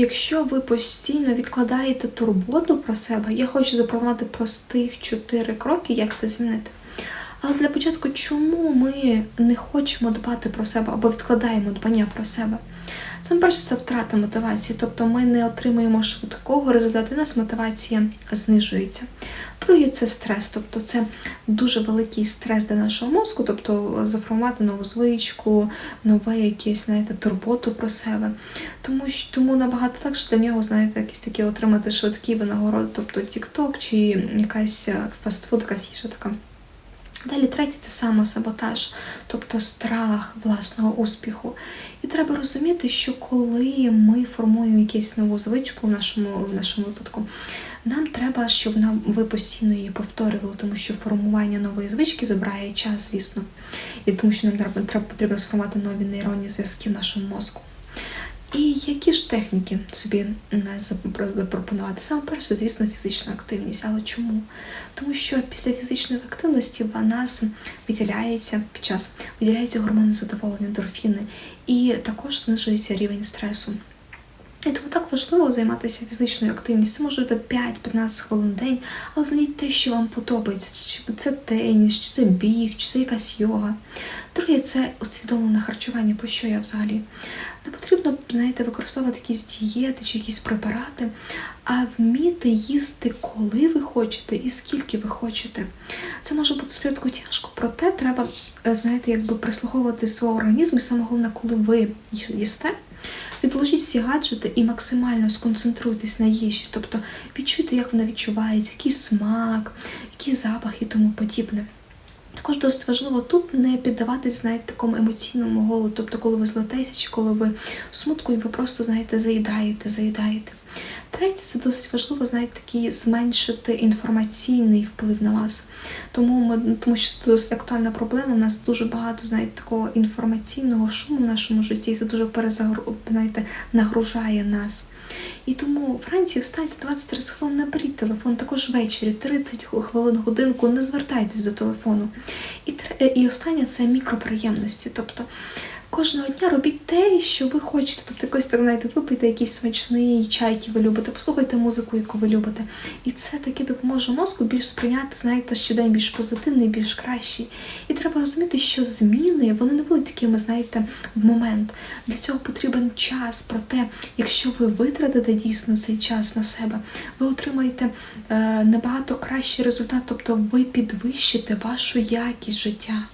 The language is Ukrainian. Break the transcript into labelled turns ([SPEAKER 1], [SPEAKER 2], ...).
[SPEAKER 1] Якщо ви постійно відкладаєте турботу про себе, я хочу запропонувати простих чотири кроки, як це змінити. Але для початку, чому ми не хочемо дбати про себе або відкладаємо дбання про себе? Саме перше, це втрата мотивації, тобто ми не отримуємо швидкого результату, у нас мотивація знижується. Друге, це стрес, тобто це дуже великий стрес для нашого мозку, тобто заформувати нову звичку, нове якесь, знаєте, турботу про себе. Тому що тому набагато легше для нього, знаєте, якісь такі отримати швидкі винагороди, тобто TikTok чи якась е, фастфуд, якась їжа така. Далі третє це самосаботаж, тобто страх власного успіху. І треба розуміти, що коли ми формуємо якусь нову звичку в нашому, в нашому випадку, нам треба, щоб нам ви постійно її повторювали, тому що формування нової звички забирає час, звісно. І тому що нам треба, потрібно сформувати нові нейронні зв'язки в нашому мозку. І які ж техніки собі запропонувати? Саме перше, звісно, фізична активність. Але чому? Тому що після фізичної активності в нас виділяється під час виділяється гормони задоволення, endорфіни, і також знижується рівень стресу. І тому так важливо займатися фізичною активністю. Це може бути 5-15 хвилин в день, але знайдіть те, що вам подобається. Чи це теніс, чи це біг, чи це якась йога. Друге, це усвідомлене харчування, про що я взагалі. Не потрібно, знаєте, використовувати якісь дієти чи якісь препарати, а вміти їсти, коли ви хочете і скільки ви хочете. Це може бути спочатку тяжко, проте треба, е, знаєте, якби прислуховувати свого організму, і саме головне, коли ви їсте. Відложіть всі гаджети і максимально сконцентруйтесь на їжі, тобто відчуйте, як вона відчувається, який смак, який запах і тому подібне. Також досить важливо тут не піддаватись, знаєте, такому емоційному голоду, тобто коли ви злетеся, чи коли ви смутку і ви просто, знаєте, заїдаєте, заїдаєте. Третє, це досить важливо, знаєте, такий зменшити інформаційний вплив на вас. Тому ми, тому що це досить актуальна проблема. У нас дуже багато, знаєте, такого інформаційного шуму в нашому житті, і це дуже перезагру, знаєте, нагружає нас. І тому вранці встаньте 20-30 хвилин, наберіть телефон, також ввечері, 30 хвилин, годинку, не звертайтесь до телефону. І, і останнє це мікроприємності. Тобто Кожного дня робіть те, що ви хочете. Тобто, якось так знаєте, випийте якийсь смачний чай, який ви любите, послухайте музику, яку ви любите. І це таки допоможе мозку більш сприйняти, знаєте, щодень більш позитивний, більш кращий. І треба розуміти, що зміни вони не будуть такими, знаєте, в момент. Для цього потрібен час. Проте, якщо ви витратите дійсно цей час на себе, ви отримаєте е, набагато кращий результат, тобто ви підвищите вашу якість життя.